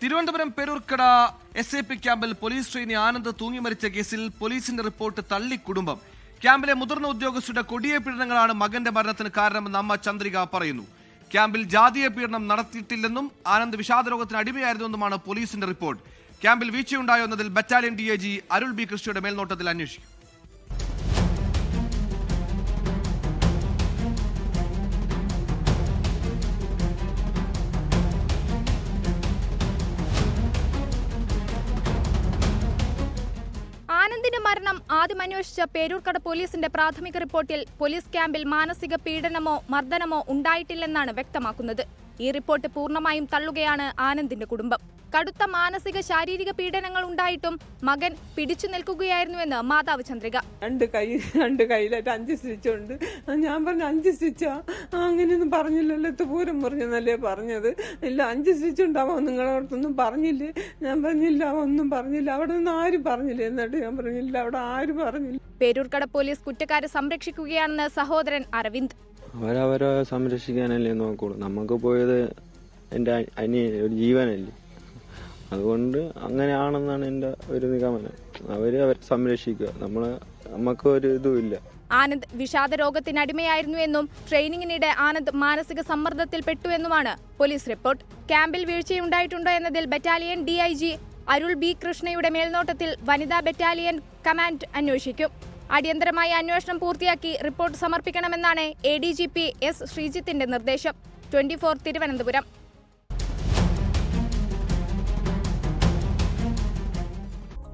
Thiruvananthapuram Peroorkada S A P ക്യാമ്പിൽ police trainee Anand തൂങ്ങി മരിച്ച കേസിൽ പോലീസിന്റെ റിപ്പോർട്ട് തള്ളി കുടുംബം. ക്യാമ്പിലെ മുതിർന്ന ഉദ്യോഗസ്ഥരുടെ കൊടിയ പീഡനങ്ങളാണ് മകന്റെ മരണത്തിന് കാരണമെന്ന് അമ്മ ചന്ദ്രിക പറയുന്നു. ക്യാമ്പിൽ ജാതീയ പീഡനം നടത്തിയിട്ടില്ലെന്നും ആനന്ദ് വിഷാദരോഗത്തിന് അടിമയായിരുന്നുവെന്നുമാണ് പോലീസിന്റെ റിപ്പോർട്ട്. ക്യാമ്പിൽ വീഴ്ചയുണ്ടായോ എന്നതിൽ ബറ്റാലിയൻ ഡി അരുൾ ബി കൃഷ്ണയുടെ മേൽനോട്ടത്തിൽ അന്വേഷിക്കും. ആനന്ദിന്റെ മരണം? ആദ്യം അന്വേഷിച്ച പേരൂർക്കട പോലീസിന്റെ പ്രാഥമിക റിപ്പോർട്ടിൽ പോലീസ് ക്യാമ്പിൽ മാനസിക പീഡനമോ മർദ്ദനമോ ഉണ്ടായിട്ടില്ലെന്നാണ് വ്യക്തമാക്കുന്നത്. ഈ റിപ്പോർട്ട് പൂർണമായും തള്ളുകയാണ് ആനന്ദിന്റെ കുടുംബം. കടുത്ത മാനസിക ശാരീരിക പീഡനങ്ങൾ ഉണ്ടായിട്ടും മകൻ പിടിച്ചു നിൽക്കുകയായിരുന്നുവെന്ന് മാതാവ് ചന്ദ്രിക. രണ്ട് കൈ രണ്ട് കൈയിലായിട്ട് അഞ്ച് സ്റ്റിച്ച് ഉണ്ട് ഞാൻ പറഞ്ഞു അഞ്ച് സ്റ്റിച്ചാ? ആ, അങ്ങനെയൊന്നും പറഞ്ഞില്ലല്ലോ പൂരം പറഞ്ഞെന്നല്ലേ പറഞ്ഞത്. ഇല്ല അഞ്ച് സ്റ്റിച്ച് ഉണ്ടാവാം നിങ്ങളുടെ അടുത്തൊന്നും പറഞ്ഞില്ലേ. ഞാൻ പറഞ്ഞില്ല ഒന്നും പറഞ്ഞില്ല. അവിടെ നിന്ന് ആരും പറഞ്ഞില്ല. എന്നിട്ട് ഞാൻ പറഞ്ഞില്ല അവിടെ ആരും പറഞ്ഞില്ല. പേരൂർക്കട പോലീസ് കുറ്റക്കാരെ സംരക്ഷിക്കുകയാണെന്ന് സഹോദരൻ അരവിന്ദ്. അവരവരെ സംരക്ഷിക്കാനല്ലേ നോക്കുള്ളൂ. നമുക്ക് പോയത് എന്റെ അനിയ അനിയൻ ഒരു ജീവനല്ലേ? അതുകൊണ്ട് അങ്ങനെയാണെന്നാണ് എന്റെ ഒരു നിഗമനം. അവർ അവരെ സംരക്ഷിക്കുക. നമ്മൾ നമുക്ക് ഒരു ഇതുമില്ല. ആനന്ദ് വിഷാദ രോഗത്തിന് അടിമയായിരുന്നുവെന്നും ട്രെയിനിങ്ങിനിടെ ആനന്ദ് മാനസിക സമ്മർദ്ദത്തിൽ പെട്ടു എന്നുമാണ് പോലീസ് റിപ്പോർട്ട്. ക്യാമ്പിൽ വീഴ്ചയുണ്ടായിട്ടുണ്ടോ എന്നതിൽ ബറ്റാലിയൻ ഡി അരുൾ ബി കൃഷ്ണയുടെ മേൽനോട്ടത്തിൽ വനിതാ ബറ്റാലിയൻ കമാൻഡ് അന്വേഷിക്കും. അടിയന്തരമായി അന്വേഷണം പൂർത്തിയാക്കി report സമർപ്പിക്കണമെന്നാണ് A D G P S ശ്രീജിത്തിന്റെ നിർദ്ദേശം. Twenty four Thiruvananthapuram.